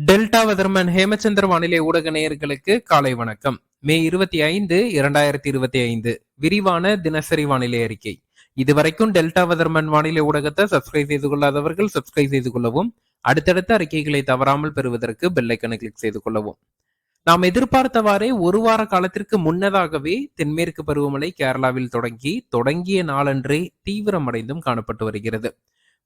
Delta weatherman Hemachandra வானிலை ஊடக நேயர்களுக்கு காலை வணக்கம். மே இருபத்தி ஐந்து இரண்டாயிரத்தி இருபத்தி ஐந்து. விரிவான தினசரி வானிலை அறிக்கை. இதுவரைக்கும் டெல்டா வெதர்மன் வானிலை ஊடகத்தை சப்ஸ்கிரைப் செய்து கொள்ளாதவர்கள் சப்ஸ்கிரைப் செய்து கொள்ளவும் அடுத்தடுத்த அறிக்கைகளை தவறாமல் பெறுவதற்கு பெல்லைக்கனை கிளிக் செய்து கொள்ளவும். நாம் எதிர்பார்த்தவாறே ஒரு வார காலத்திற்கு முன்னதாகவே தென்மேற்கு பருவமழை கேரளாவில் தொடங்கி தொடங்கிய நாளன்றே தீவிரமடைந்தும் காணப்பட்டு வருகிறது.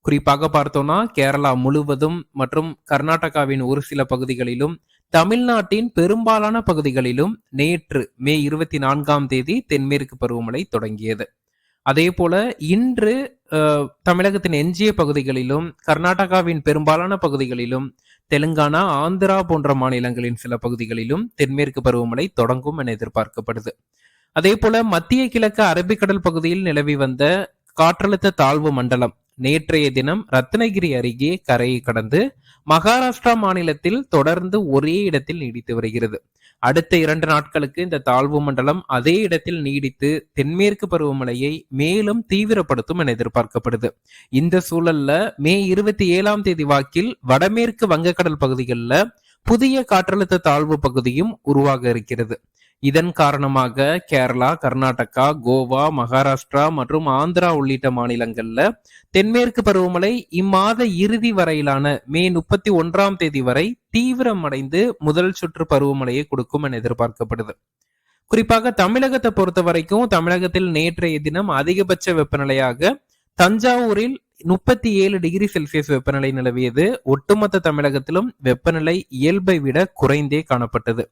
குறிப்பாக பார்த்தோம்னா கேரளா முழுவதும் மற்றும் கர்நாடகாவின் ஒரு சில பகுதிகளிலும் தமிழ்நாட்டின் பெரும்பாலான பகுதிகளிலும் நேற்று மே இருபத்தி நான்காம் தேதி தென்மேற்கு பருவமழை தொடங்கியது. அதே போல இன்று தமிழகத்தின் எஞ்சிய பகுதிகளிலும் கர்நாடகாவின் பெரும்பாலான பகுதிகளிலும் தெலுங்கானா ஆந்திரா போன்ற மாநிலங்களின் சில பகுதிகளிலும் தென்மேற்கு பருவமழை தொடங்கும் என எதிர்பார்க்கப்படுது. அதே போல மத்திய கிழக்கு அரபிக்கடல் பகுதியில் நிலவி வந்த காற்றழுத்த தாழ்வு மண்டலம் நேற்றைய தினம் ரத்னகிரி அருகே கரையை கடந்து மகாராஷ்டிரா மாநிலத்தில் தொடர்ந்து ஒரே இடத்தில் நீடித்து வருகிறது. அடுத்த இரண்டு நாட்களுக்கு இந்த தாழ்வு மண்டலம் அதே இடத்தில் நீடித்து தென்மேற்கு பருவமழையை மேலும் தீவிரப்படுத்தும் என எதிர்பார்க்கப்படுது. இந்த சூழல்ல மே இருபத்தி ஏழாம் தேதி வாக்கில் வடமேற்கு வங்கக்கடல் பகுதிகளில் புதிய காற்றழுத்த தாழ்வு பகுதியும் உருவாக இருக்கிறது. இதன் காரணமாக கேரளா கர்நாடகா கோவா மகாராஷ்டிரா மற்றும் ஆந்திரா உள்ளிட்ட மாநிலங்கள்ல தென்மேற்கு பருவமழை இம்மாத இறுதி வரையிலான மே முப்பத்தி ஒன்றாம் தேதி வரை தீவிரமடைந்து முதல் சுற்று பருவமழையை கொடுக்கும் என எதிர்பார்க்கப்படுது. குறிப்பாக தமிழகத்தை பொறுத்த வரைக்கும் தமிழகத்தில் நேற்றைய தினம் அதிகபட்ச வெப்பநிலையாக தஞ்சாவூரில் முப்பத்தி ஏழு டிகிரி செல்சியஸ் வெப்பநிலை நிலவியது. ஒட்டுமொத்த தமிழகத்திலும் வெப்பநிலை இயல்பை விட குறைந்தே காணப்பட்டது.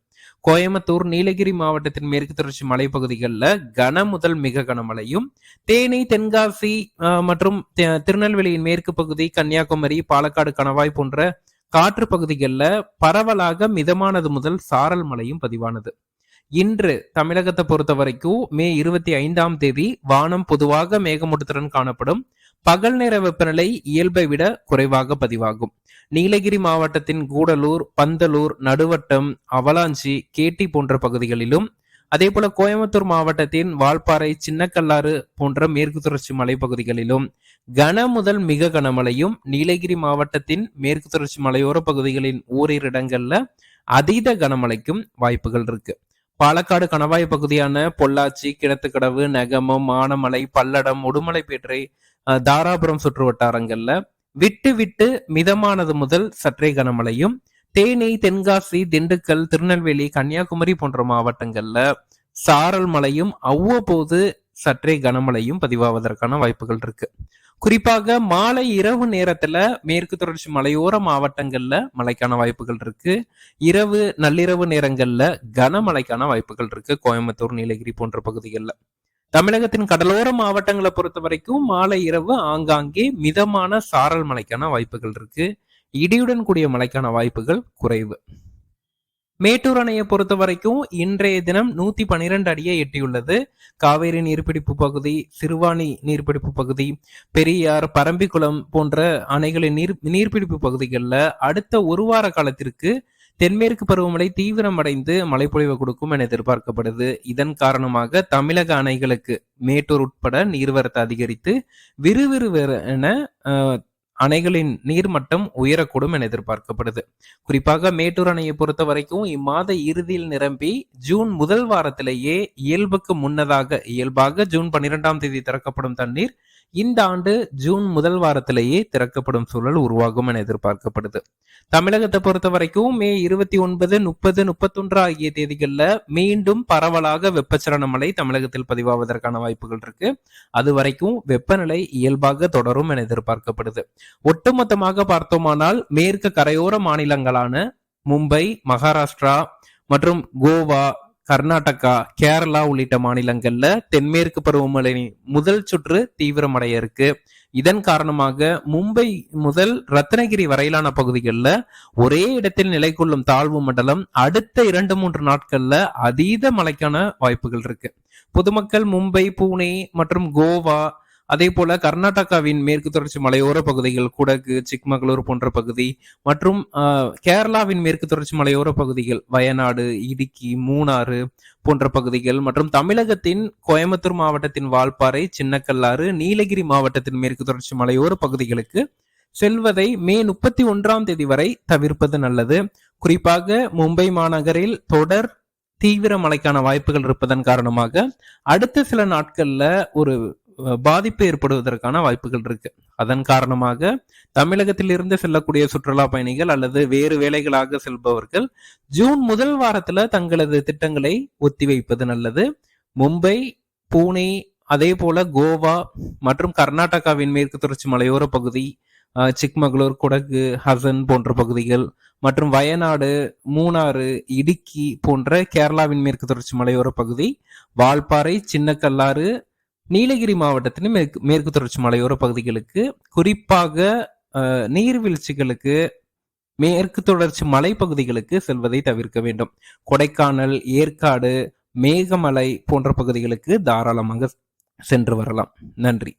கோயம்புத்தூர் நீலகிரி மாவட்டத்தின் மேற்கு தொடர்ச்சி மலைப்பகுதிகளில் கன முதல் மிக கனமழையும் தேனி தென்காசி மற்றும் திருநெல்வேலியின் மேற்கு பகுதி கன்னியாகுமரி பாலக்காடு கணவாய் போன்ற காற்று பகுதிகளில் பரவலாக மிதமானது முதல் சாரல் மழையும் பதிவானது. இன்று தமிழகத்தை பொறுத்த வரைக்கும் மே இருபத்தி ஐந்தாம் தேதி வானம் பொதுவாக மேகமூட்டத்துடன் காணப்படும். பகல் நேர வெப்பநிலை இயல்பை விட குறைவாக பதிவாகும். நீலகிரி மாவட்டத்தின் கூடலூர் பந்தலூர் நடுவட்டம் அவலாஞ்சி கேட்டி போன்ற பகுதிகளிலும் அதே போல கோயம்புத்தூர் மாவட்டத்தின் வால்பாறை சின்னக்கல்லாறு போன்ற மேற்கு தொடர்ச்சி மலைப்பகுதிகளிலும் கன முதல் மிக கனமழையும் நீலகிரி மாவட்டத்தின் மேற்கு தொடர்ச்சி மலையோர பகுதிகளின் ஓரிரு இடங்கள்ல அதீத கனமழைக்கும் வாய்ப்புகள் இருக்கு. பாலக்காடு கணவாய் பகுதியான பொள்ளாச்சி கிணத்துக்கடவு நெகமம் ஆனமலை பல்லடம் உடுமலைப்பேட்டை தாராபுரம் சுற்று வட்டாரங்கள்ல விட்டு விட்டு மிதமானது முதல் சற்றே கனமழையும் தேனி தென்காசி திண்டுக்கல் திருநெல்வேலி கன்னியாகுமரி போன்ற மாவட்டங்கள்ல சாரல் மழையும் அவ்வப்போது சற்றே கனமழையும் பதிவாவதற்கான வாய்ப்புகள் இருக்கு. குறிப்பாக மாலை இரவு நேரத்துல மேற்கு தொடர்ச்சி மலையோர மாவட்டங்கள்ல மழைக்கான வாய்ப்புகள் இருக்கு. இரவு நள்ளிரவு நேரங்கள்ல கனமழைக்கான வாய்ப்புகள் இருக்கு. கோயம்புத்தூர் நீலகிரி போன்ற பகுதிகளில். தமிழகத்தின் கடலோர மாவட்டங்களை பொறுத்த வரைக்கும் மாலை இரவு ஆங்காங்கே மிதமான சாரல் மழைக்கான வாய்ப்புகள் இருக்கு. இடியுடன் கூடிய மழைக்கான வாய்ப்புகள் குறைவு. மேட்டூர் அணையை பொறுத்த வரைக்கும் இன்றைய தினம் நூத்தி பனிரெண்டு அடியை எட்டியுள்ளது. காவேரி நீர்பிடிப்பு பகுதி சிறுவாணி நீர்பிடிப்பு பகுதி பெரியார் பரம்பிக்குளம் போன்ற அணைகளின் நீர் நீர்பிடிப்பு பகுதிகளில் அடுத்த ஒரு வார காலத்திற்கு தென்மேற்கு பருவமழை தீவிரமடைந்து மழைப்பொழிவு கொடுக்கும் என எதிர்பார்க்கப்படுது. இதன் காரணமாக தமிழக அணைகளுக்கு மேட்டூர் உட்பட நீர்வரத்து அதிகரித்து விறுவிறுவென அணைகளின் நீர்மட்டம் உயரக்கூடும் என எதிர்பார்க்கப்படுது. குறிப்பாக மேட்டூர் அணையை பொறுத்த வரைக்கும் இம்மாத இறுதியில் நிரம்பி ஜூன் முதல் வாரத்திலேயே இயல்புக்கு முன்னதாக இயல்பாக ஜூன் பன்னிரெண்டாம் தேதி திறக்கப்படும் தண்ணீர் இந்த ஆண்டு ஜூன் முதல் வாரத்திலேயே திறக்கப்படும் சூழல் உருவாகும் என எதிர்பார்க்கப்படுது. தமிழகத்தை பொறுத்த வரைக்கும் மே இருபத்தி ஒன்பது முப்பது முப்பத்தொன்று ஆகிய தேதிகளில் மீண்டும் பரவலாக வெப்பச்சலன மழை தமிழகத்தில் பதிவாவதற்கான வாய்ப்புகள் இருக்கு. அது வரைக்கும் வெப்பநிலை இயல்பாக தொடரும் என எதிர்பார்க்கப்படுது. ஒட்டுமொத்தமாக பார்த்தோமானால் மேற்கு கரையோர மாநிலங்களான மும்பை மகாராஷ்டிரா மற்றும் கோவா கர்நாடகா கேரளா உள்ளிட்ட மாநிலங்கள்ல தென்மேற்கு பருவமழை முதல் சுற்று தீவிரமடைய இருக்கு இதன் காரணமாக மும்பை முதல் ரத்னகிரி வரையிலான பகுதிகளில் ஒரே இடத்தில் நிலை கொள்ளும் தாழ்வு மண்டலம் அடுத்த இரண்டு மூன்று நாட்கள்ல அதீத மழைக்கான வாய்ப்புகள் இருக்கு. பொதுமக்கள் மும்பை புனே மற்றும் கோவா அதே போல கர்நாடகாவின் மேற்கு தொடர்ச்சி மலையோர பகுதிகள் குடகு சிக்மகளூர் போன்ற பகுதி மற்றும் கேரளாவின் மேற்கு தொடர்ச்சி மலையோர பகுதிகள் வயநாடு இடுக்கி மூணாறு போன்ற பகுதிகள் மற்றும் தமிழகத்தின் கோயம்புத்தூர் மாவட்டத்தின் வால்பாறை சின்னக்கல்லாறு நீலகிரி மாவட்டத்தின் மேற்கு தொடர்ச்சி மலையோர பகுதிகளுக்கு செல்வதை மே முப்பத்தி ஒன்றாம் தேதி வரை தவிர்ப்பது நல்லது. குறிப்பாக மும்பை மாநகரில் தொடர் தீவிர மழைக்கான வாய்ப்புகள் இருப்பதன் காரணமாக அடுத்த சில நாட்கள்ல ஒரு பாதிப்பு ஏற்படுவதற்கான வாய்ப்புகள் இருக்கு. அதன் காரணமாக தமிழகத்தில் இருந்து செல்லக்கூடிய சுற்றுலா பயணிகள் அல்லது வேறு வேலைகளாக செல்பவர்கள் ஜூன் முதல் வாரத்துல தங்களது திட்டங்களை ஒத்திவைப்பது நல்லது. மும்பை பூனே அதே போல கோவா மற்றும் கர்நாடகாவின் மேற்கு தொடர்ச்சி மலையோர பகுதி சிக்மகளூர் குடகு ஹசன் போன்ற பகுதிகள் மற்றும் வயநாடு மூணாறு இடுக்கி போன்ற கேரளாவின் மேற்கு தொடர்ச்சி மலையோர பகுதி வால்பாறை சின்னக்கல்லாறு நீலகிரி மாவட்டத்தின் மேற்கு மேற்கு தொடர்ச்சி மலையோர பகுதிகளுக்கு குறிப்பாக நீர்வீழ்ச்சிகளுக்கு மேற்கு தொடர்ச்சி மலைப்பகுதிகளுக்கு செல்வதை தவிர்க்க வேண்டும். கொடைக்கானல் ஏற்காடு மேகமலை போன்ற பகுதிகளுக்கு தாராளமாக சென்று வரலாம். நன்றி.